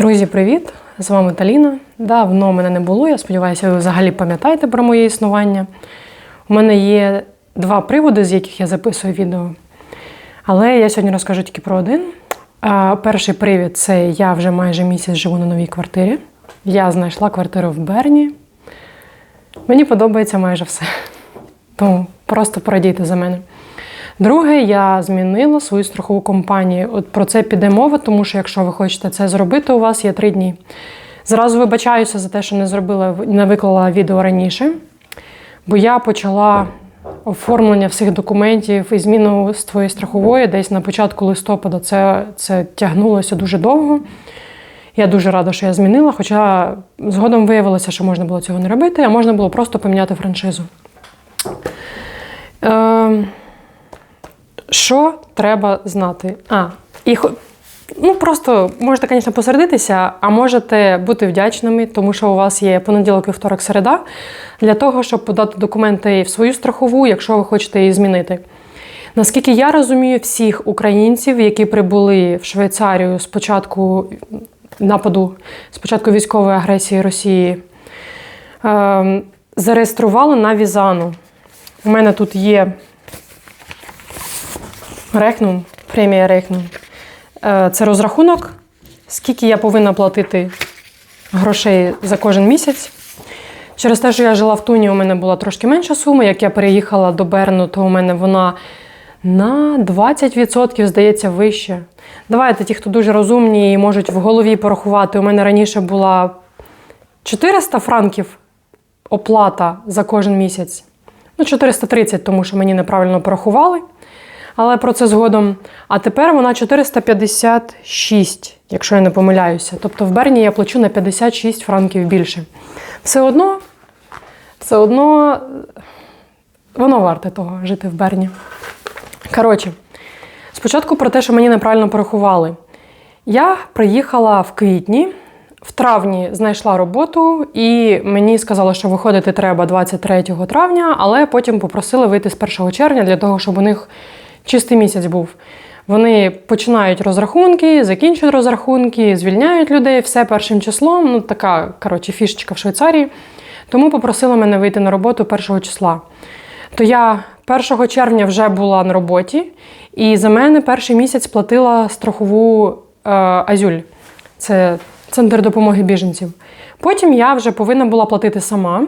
Друзі, привіт! З вами Таліна. Давно мене не було. Я сподіваюся, ви взагалі пам'ятаєте про моє існування. У мене є два приводи, з яких я записую відео. Але я сьогодні розкажу тільки про один. Перший привід це я вже майже місяць живу на новій квартирі. Я знайшла квартиру в Берні. Мені подобається майже все. Тому просто порадійте за мене. Друге, я змінила свою страхову компанію. От про це піде мова, тому що якщо ви хочете це зробити, у вас є три дні. Зразу вибачаюся за те, що не зробила, не виклала відео раніше, бо я почала оформлення всіх документів і зміну з твоєї страхової десь на початку листопада. Це, це тягнулося дуже довго. Я дуже рада, що я змінила, хоча згодом виявилося, що можна було цього не робити, а можна було просто поміняти франшизу. Е, що треба знати? А, і ну просто можете, звісно, посередитися, а можете бути вдячними, тому що у вас є понеділок, і вівторок, середа, для того, щоб подати документи в свою страхову, якщо ви хочете її змінити. Наскільки я розумію, всіх українців, які прибули в Швейцарію з початку нападу, з початку військової агресії Росії, ем, зареєстрували на Візану. У мене тут є Рехнум, премія Рехнум. Е, Це розрахунок, скільки я повинна платити грошей за кожен місяць. Через те, що я жила в Туні, у мене була трошки менша сума. Як я переїхала до Берну, то у мене вона на 20%, здається, вища. Давайте, ті, хто дуже розумні і можуть в голові порахувати. У мене раніше була 400 франків оплата за кожен місяць. Ну, 430, тому що мені неправильно порахували. Але про це згодом. А тепер вона 456, якщо я не помиляюся. Тобто в Берні я плачу на 56 франків більше. Все одно, все одно воно варте того жити в Берні. Коротше, спочатку про те, що мені неправильно порахували. Я приїхала в квітні, в травні знайшла роботу, і мені сказали, що виходити треба 23 травня, але потім попросили вийти з 1 червня для того, щоб у них чистий місяць був. Вони починають розрахунки, закінчують розрахунки, звільняють людей все першим числом. Ну, така коротше, фішечка в Швейцарії. Тому попросили мене вийти на роботу 1 числа. То я 1 червня вже була на роботі, і за мене перший місяць платила страхову е, Азюль. Це центр допомоги біженців. Потім я вже повинна була платити сама.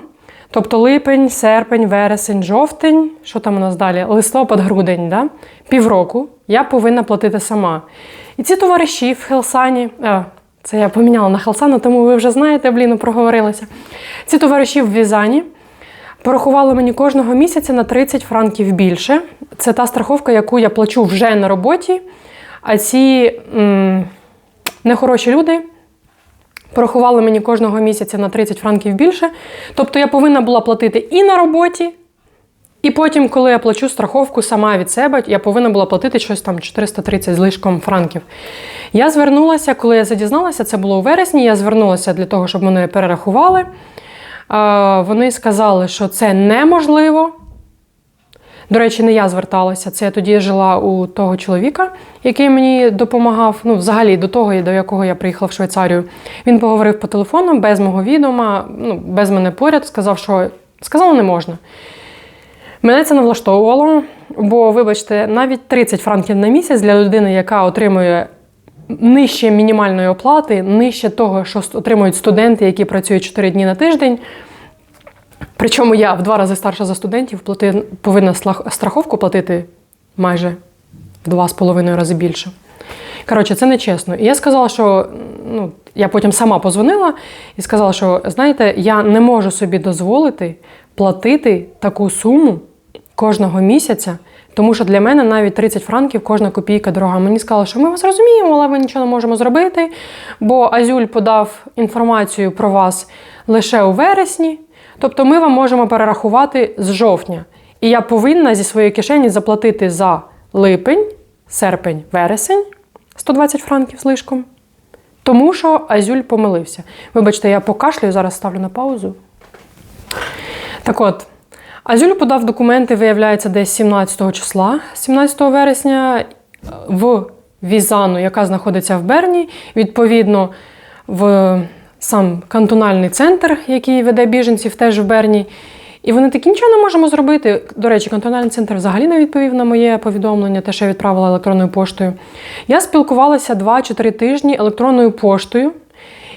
Тобто липень, серпень, вересень, жовтень, що там у нас далі? Листопад, грудень, да? півроку я повинна платити сама. І ці товариші в Хелсані, а, це я поміняла на Хелсану, тому ви вже знаєте, блін, проговорилася. Ці товариші в Візані порахували мені кожного місяця на 30 франків більше. Це та страховка, яку я плачу вже на роботі. А ці м, нехороші люди порахували мені кожного місяця на 30 франків більше. Тобто я повинна була платити і на роботі, і потім, коли я плачу страховку сама від себе, я повинна була платити щось там 430 з лишком франків. Я звернулася, коли я це дізналася, це було у вересні. Я звернулася для того, щоб мене перерахували. Вони сказали, що це неможливо. До речі, не я зверталася. Це я тоді жила у того чоловіка, який мені допомагав. Ну, взагалі, до того, до якого я приїхала в Швейцарію. Він поговорив по телефону без мого відома, ну, без мене поряд, сказав, що сказало не можна. Мене це не влаштовувало, бо, вибачте, навіть 30 франків на місяць для людини, яка отримує нижче мінімальної оплати, нижче того, що отримують студенти, які працюють 4 дні на тиждень. Причому я в два рази старша за студентів плати, повинна страховку платити майже в два з половиною рази більше. Коротше, це нечесно. І я сказала, що ну, я потім сама позвонила і сказала, що знаєте, я не можу собі дозволити платити таку суму кожного місяця, тому що для мене навіть 30 франків кожна копійка дорога. Мені сказали, що ми вас розуміємо, але ми нічого не можемо зробити, бо Азюль подав інформацію про вас лише у вересні. Тобто ми вам можемо перерахувати з жовтня. І я повинна зі своєї кишені заплатити за липень, серпень, вересень 120 франків з лишком. Тому що Азюль помилився. Вибачте, я покашлюю, зараз ставлю на паузу. Так от, Азюль подав документи, виявляється, десь 17 числа, 17 вересня, в Візану, яка знаходиться в Берні. Відповідно, в сам кантональний центр, який веде біженців теж в Берні. І вони такі нічого не можемо зробити. До речі, кантональний центр взагалі не відповів на моє повідомлення, те, що я відправила електронною поштою. Я спілкувалася 2 чи 3 тижні електронною поштою.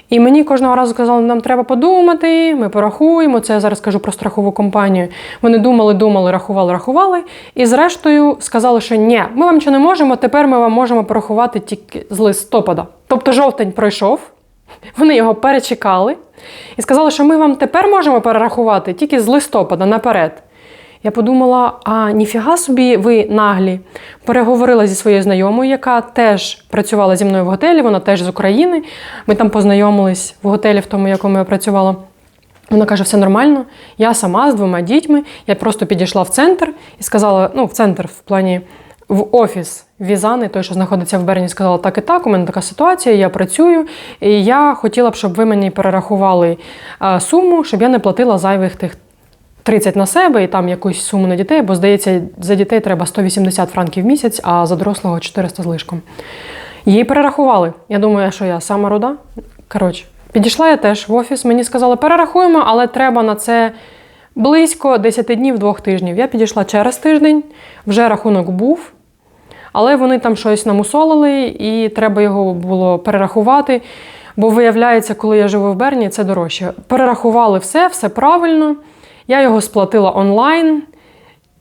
І мені кожного разу казали, нам треба подумати, ми порахуємо. Це я зараз кажу про страхову компанію. Вони думали, думали, рахували, рахували. І зрештою сказали, що ні, ми вам нічого не можемо, тепер ми вам можемо порахувати тільки з листопада. Тобто жовтень пройшов, вони його перечекали і сказали, що ми вам тепер можемо перерахувати тільки з листопада наперед. Я подумала: а ніфіга собі ви наглі. Переговорила зі своєю знайомою, яка теж працювала зі мною в готелі, вона теж з України. Ми там познайомились в готелі, в тому, якому я працювала. Вона каже, все нормально. Я сама з двома дітьми. Я просто підійшла в центр і сказала: ну, в центр в плані в офіс Візани, той, що знаходиться в Берні, сказала, так і так, у мене така ситуація, я працюю, і я хотіла б, щоб ви мені перерахували е, суму, щоб я не платила зайвих тих 30 на себе і там якусь суму на дітей, бо здається, за дітей треба 180 франків в місяць, а за дорослого 400 з лишком. Її перерахували. Я думаю, що я сама руда. Коротше, підійшла я теж в офіс, мені сказали, перерахуємо, але треба на це близько 10 днів, двох тижнів. Я підійшла через тиждень, вже рахунок був. Але вони там щось намусолили, і треба його було перерахувати. Бо виявляється, коли я живу в Берні, це дорожче. Перерахували все, все правильно. Я його сплатила онлайн.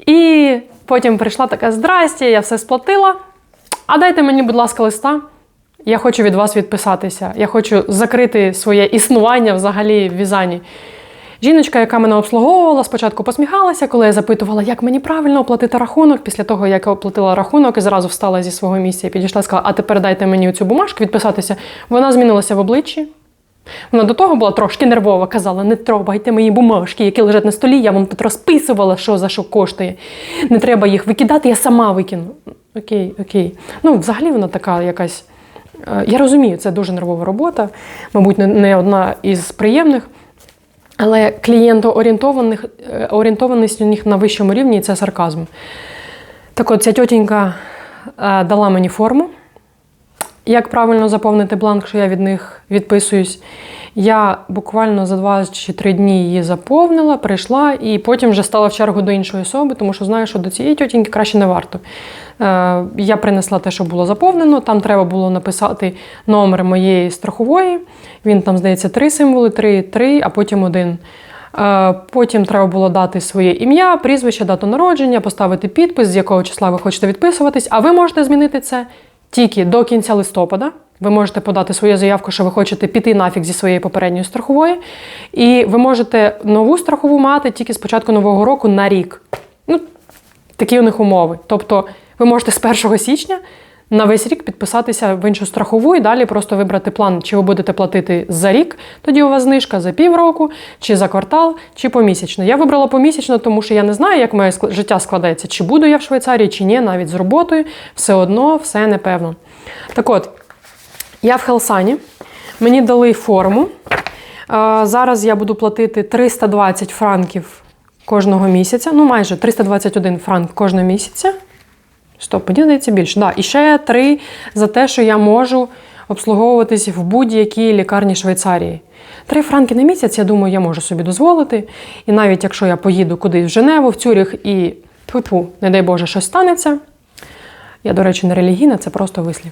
І потім прийшла така: здрасті, я все сплатила. А дайте мені, будь ласка, листа. Я хочу від вас відписатися. Я хочу закрити своє існування взагалі в Візані. Жіночка, яка мене обслуговувала, спочатку посміхалася, коли я запитувала, як мені правильно оплатити рахунок. Після того, як я оплатила рахунок і зразу встала зі свого місця і підійшла сказала, а тепер дайте мені цю бумажку відписатися. Вона змінилася в обличчі. Вона до того була трошки нервова, казала: не трогайте мої бумажки, які лежать на столі, я вам тут розписувала, що за що коштує. Не треба їх викидати, я сама викину. Окей, окей. Ну, взагалі вона така якась. е, Я розумію, це дуже нервова робота, мабуть, не одна із приємних. Але клієнтоорієнтованих е, у них на вищому рівні це сарказм. Так от, ця тьотінька е, дала мені форму. Як правильно заповнити бланк, що я від них відписуюсь. Я буквально за два чи три дні її заповнила, прийшла і потім вже стала в чергу до іншої особи, тому що знаю, що до цієї тьотіньки краще не варто. Е, я принесла те, що було заповнено. Там треба було написати номер моєї страхової. Він там, здається, три символи, три, три, а потім один. Е, Потім треба було дати своє ім'я, прізвище, дату народження, поставити підпис, з якого числа ви хочете відписуватись. А ви можете змінити це тільки до кінця листопада. Ви можете подати свою заявку, що ви хочете піти нафіг зі своєї попередньої страхової. І ви можете нову страхову мати тільки з початку нового року на рік. Ну, такі у них умови. Тобто ви можете з 1 січня на весь рік підписатися в іншу страхову і далі просто вибрати план, чи ви будете платити за рік, тоді у вас знижка за півроку, чи за квартал, чи помісячно. Я вибрала помісячно, тому що я не знаю, як моє життя складеться, чи буду я в Швейцарії, чи ні, навіть з роботою. Все одно, все непевно. Так от, я в Хелсані, мені дали форму. Зараз я буду платити 320 франків кожного місяця. Ну, майже 321 франк кожного місяця. Стоп, мені більше. Да. І ще три за те, що я можу обслуговуватись в будь-якій лікарні Швейцарії. Три франки на місяць, я думаю, я можу собі дозволити. І навіть якщо я поїду кудись в Женеву, в Цюріх і тьфу-тьфу, не дай Боже, щось станеться. Я, до речі, не релігійна, це просто вислів.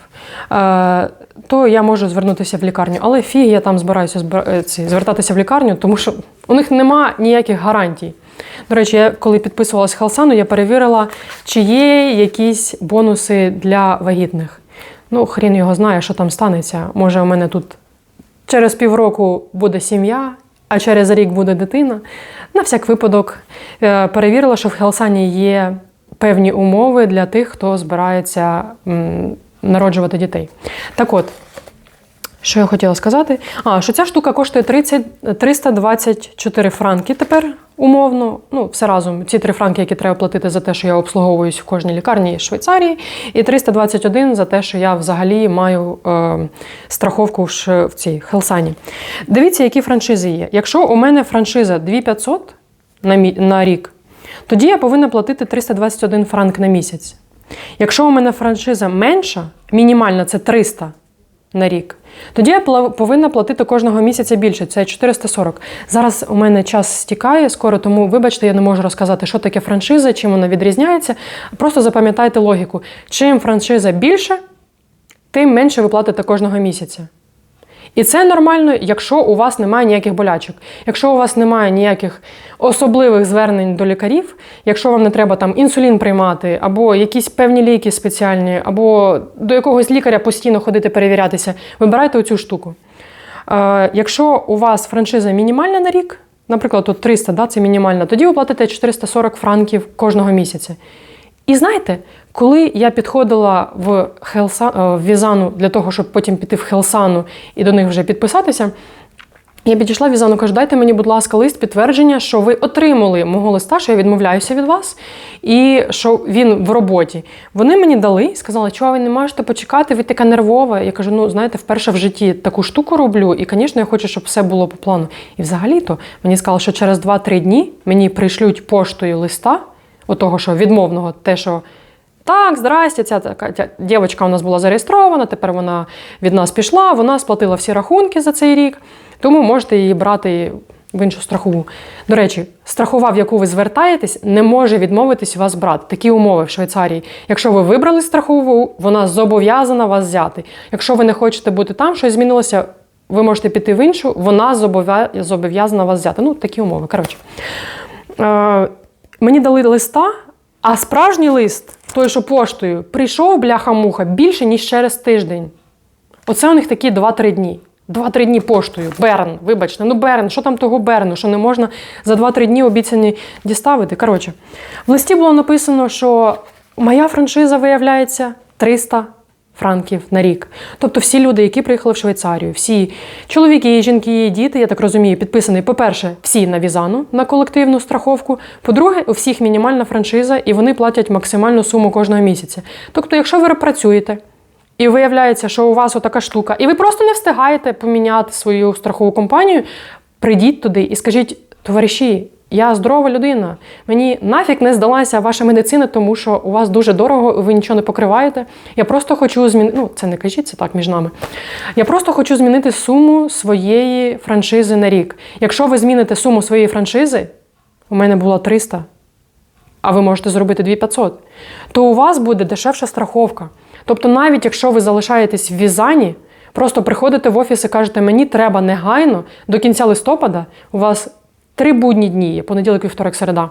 Е, то я можу звернутися в лікарню. Але фіг я там збираюся збир- е, звертатися в лікарню, тому що у них нема ніяких гарантій. До речі, я коли підписувалася Хелсану, я перевірила, чи є якісь бонуси для вагітних. Ну, хрін його знає, що там станеться. Може, у мене тут через півроку буде сім'я, а через рік буде дитина. На всяк випадок е, перевірила, що в Хелсані є певні умови для тих, хто збирається народжувати дітей. Так от, що я хотіла сказати? А, що ця штука коштує 30, 324 франки тепер умовно. Ну, все разом. Ці три франки, які треба платити за те, що я обслуговуюсь в кожній лікарні Швейцарії, і 321 за те, що я взагалі маю е, страховку в цій Хелсані. Дивіться, які франшизи є. Якщо у мене франшиза 2500 на, мі- на рік, тоді я повинна платити 321 франк на місяць. Якщо у мене франшиза менша, мінімальна це 300, на рік. Тоді я повинна платити кожного місяця більше, це 440. Зараз у мене час стікає скоро, тому вибачте, я не можу розказати, що таке франшиза, чим вона відрізняється. Просто запам'ятайте логіку. Чим франшиза більше, тим менше ви платите кожного місяця. І це нормально, якщо у вас немає ніяких болячок. Якщо у вас немає ніяких особливих звернень до лікарів, якщо вам не треба там інсулін приймати, або якісь певні ліки спеціальні, або до якогось лікаря постійно ходити перевірятися, вибирайте оцю штуку. Е, якщо у вас франшиза мінімальна на рік, наприклад, тут 300, да, це мінімальна, тоді ви платите 440 франків кожного місяця. І знаєте, коли я підходила в, Хелса, е, в Візану для того, щоб потім піти в Хелсану і до них вже підписатися, я підійшла в Візану, кажу, дайте мені, будь ласка, лист підтвердження, що ви отримали мого листа, що я відмовляюся від вас, і що він в роботі. Вони мені дали і сказали, чого ви не можете почекати, ви така нервова. Я кажу, ну знаєте, вперше в житті таку штуку роблю, і, звісно, я хочу, щоб все було по плану. І взагалі-то мені сказали, що через 2-3 дні мені прийшлють поштою листа, отого, що відмовного, те, що. Так, здрасте, ця така дівчинка у нас була зареєстрована, тепер вона від нас пішла, вона сплатила всі рахунки за цей рік, тому можете її брати в іншу страхову. До речі, страхова, в яку ви звертаєтесь, не може відмовитись вас брати. Такі умови в Швейцарії. Якщо ви вибрали страхову, вона зобов'язана вас взяти. Якщо ви не хочете бути там, щось змінилося, ви можете піти в іншу, вона зобов'язана вас взяти. Ну, такі умови. Коротше. Мені дали листа, а справжній лист, той, що поштою, прийшов бляха-муха більше, ніж через тиждень. Оце у них такі 2-3 дні. 2-3 дні поштою. Берн, вибачте, ну Берн, що там того Берну, що не можна за 2-3 дні обіцяні діставити. Коротше, в листі було написано, що моя франшиза виявляється 300 франків на рік. Тобто всі люди, які приїхали в Швейцарію, всі чоловіки, жінки, діти, я так розумію, підписані, по-перше, всі на візану на колективну страховку. По-друге, у всіх мінімальна франшиза, і вони платять максимальну суму кожного місяця. Тобто, якщо ви працюєте. І виявляється, що у вас отака штука, і ви просто не встигаєте поміняти свою страхову компанію, прийдіть туди і скажіть, товариші, я здорова людина. Мені нафіг не здалася ваша медицина, тому що у вас дуже дорого, ви нічого не покриваєте. Я просто хочу змінити. Ну, це не кажіть, це так між нами. Я просто хочу змінити суму своєї франшизи на рік. Якщо ви зміните суму своєї франшизи, у мене було 300, а ви можете зробити 2500, то у вас буде дешевша страховка. Тобто, навіть якщо ви залишаєтесь в Візані, просто приходите в офіс і кажете, мені треба негайно до кінця листопада, у вас три будні дні, є понеділок, вівторок, середа.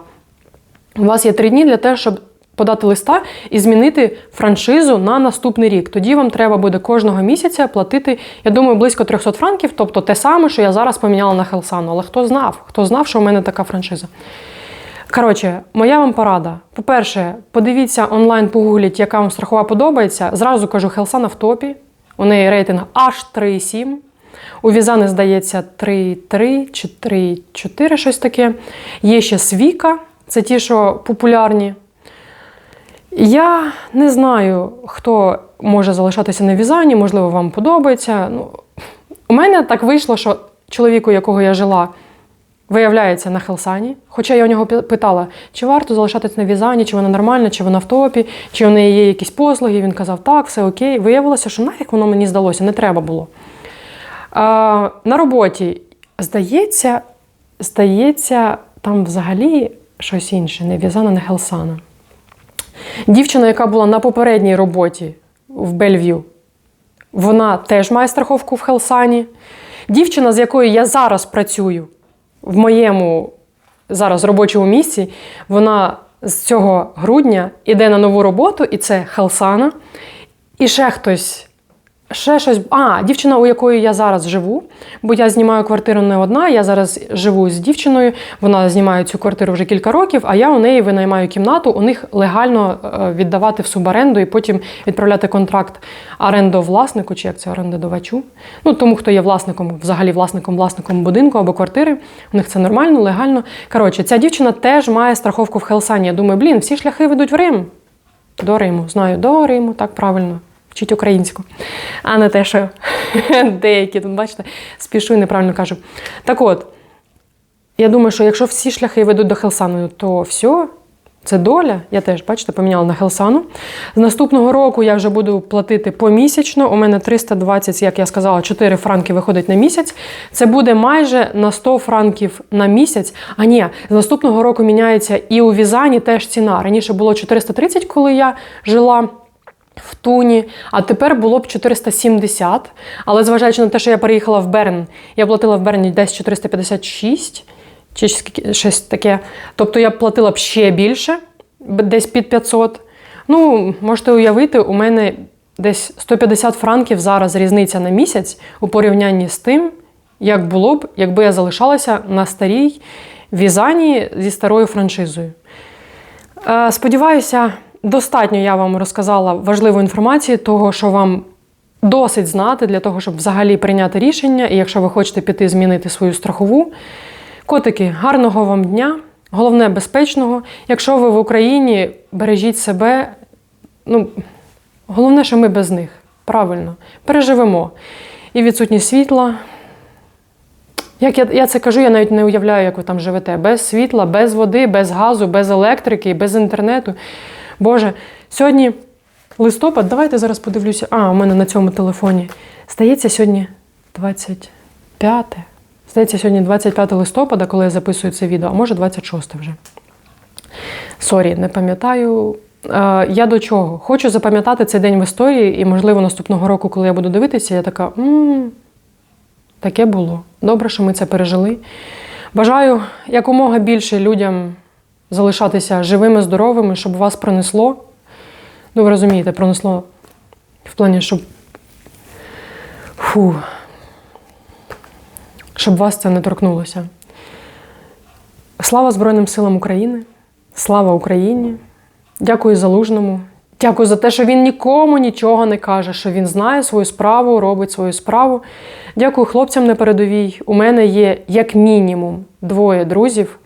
У вас є три дні для того, щоб подати листа і змінити франшизу на наступний рік. Тоді вам треба буде кожного місяця платити, я думаю, близько 300 франків, тобто те саме, що я зараз поміняла на Хелсану. Але хто знав? Хто знав, що у мене така франшиза? Коротше, моя вам порада. По-перше, подивіться онлайн, погугліть, яка вам страхова подобається. Зразу кажу, Хелсана в топі. У неї рейтинг аж 3,7. У Візани, здається, 3,3 чи 3,4, щось таке. Є ще Свіка, це ті, що популярні. Я не знаю, хто може залишатися на Візані, можливо, вам подобається. Ну, у мене так вийшло, що чоловіку, якого я жила, виявляється на Хелсані. Хоча я у нього питала, чи варто залишатися на Візані, чи вона нормальна, чи вона в топі, чи у неї є якісь послуги. Він казав, так, все окей. Виявилося, що нафіг воно мені здалося, не треба було. На роботі, здається, здається, там взагалі щось інше, не Візана, не Хелсана. Дівчина, яка була на попередній роботі в Бельв'ю, вона теж має страховку в Хелсані. Дівчина, з якою я зараз працюю в моєму зараз робочому місці, вона з цього грудня іде на нову роботу, і це Хелсана. І ще хтось. Ще щось. А, дівчина, у якої я зараз живу, бо я знімаю квартиру не одна. Я зараз живу з дівчиною. Вона знімає цю квартиру вже кілька років, а я у неї винаймаю кімнату. У них легально е, віддавати в суборенду і потім відправляти контракт орендовласнику, чи як це орендодавачу. Ну тому, хто є власником, взагалі власником, власником будинку або квартири. У них це нормально, легально. Коротше, ця дівчина теж має страховку в Хелсані. Я думаю, блін, всі шляхи ведуть в Рим. До Риму, знаю, до Риму, так правильно. Вчіть українську, а не те, що деякі тут, бачите, спішу і неправильно кажу. Так от, я думаю, що якщо всі шляхи ведуть до Хелсану, то все, Це доля. Я теж, бачите, поміняла на Хелсану. З наступного року я вже буду платити помісячно. У мене 320, як я сказала, 4 франки виходить на місяць. Це буде майже на 100 франків на місяць. А ні, з наступного року міняється і у Візані теж ціна. Раніше було 430, коли я жила. В Туні, а тепер було б 470. Але зважаючи на те, що я переїхала в Берн, я платила в Берні десь 456 чи щось таке. Тобто я платила б ще більше, десь під 500. Ну, можете уявити, у мене десь 150 франків зараз різниця на місяць у порівнянні з тим, як було б, якби я залишалася на старій візані зі старою франшизою. Е, Сподіваюся, достатньо я вам розказала важливу інформацію, того, що вам досить знати для того, щоб взагалі прийняти рішення. І якщо ви хочете піти змінити свою страхову, котики, гарного вам дня, головне безпечного. Якщо ви в Україні, бережіть себе. Ну, головне, що ми без них. Правильно, переживемо. І відсутність світла. Як я, я це кажу, я навіть не уявляю, як ви там живете. Без світла, без води, без газу, без електрики, без інтернету. Боже, сьогодні листопад, давайте зараз подивлюся. А, у мене на цьому телефоні. Здається, сьогодні 25. Здається, сьогодні 25 листопада, коли я записую це відео, а може 26 вже. Сорі, не пам'ятаю. Я до чого? Хочу запам'ятати цей день в історії, і, можливо, наступного року, коли я буду дивитися, я така. м Таке було. Добре, що ми це пережили. Бажаю якомога більше людям залишатися живими, здоровими, щоб вас пронесло. Ну, ви розумієте, пронесло в плані, щоб. Фу. Щоб вас це не торкнулося. Слава Збройним силам України! Слава Україні! Дякую залужному. Дякую за те, що він нікому нічого не каже, що він знає свою справу, робить свою справу. Дякую хлопцям на передовій. У мене є як мінімум двоє друзів.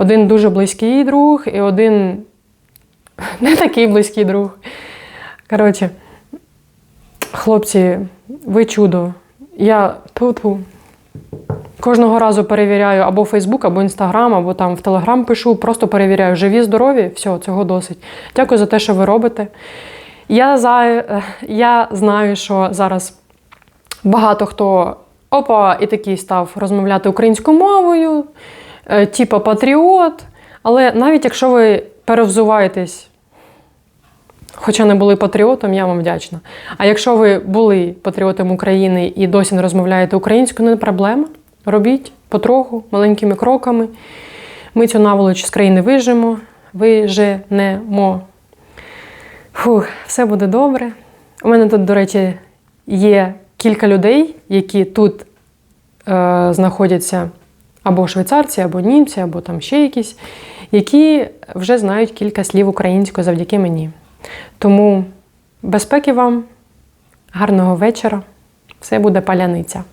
Один дуже близький друг і один не такий близький друг. Коротше, хлопці, ви чудо. Я ту-ту. Кожного разу перевіряю або Фейсбук, або Інстаграм, або там в Телеграм пишу, просто перевіряю, живі, здорові, все, цього досить. Дякую за те, що ви робите. Я, за, я знаю, що зараз багато хто опа, і такий став розмовляти українською мовою, типа патріот. Але навіть якщо ви перевзуваєтесь, хоча не були патріотом, я вам вдячна. А якщо ви були патріотом України і досі не розмовляєте українською, не проблема. Робіть потроху, маленькими кроками. Ми цю наволоч з країни вижимо, виженемо. Фух, все буде добре. У мене тут, до речі, є кілька людей, які тут е, знаходяться або швейцарці, або німці, або там ще якісь, які вже знають кілька слів українською завдяки мені. Тому безпеки вам, гарного вечора. Все буде паляниця.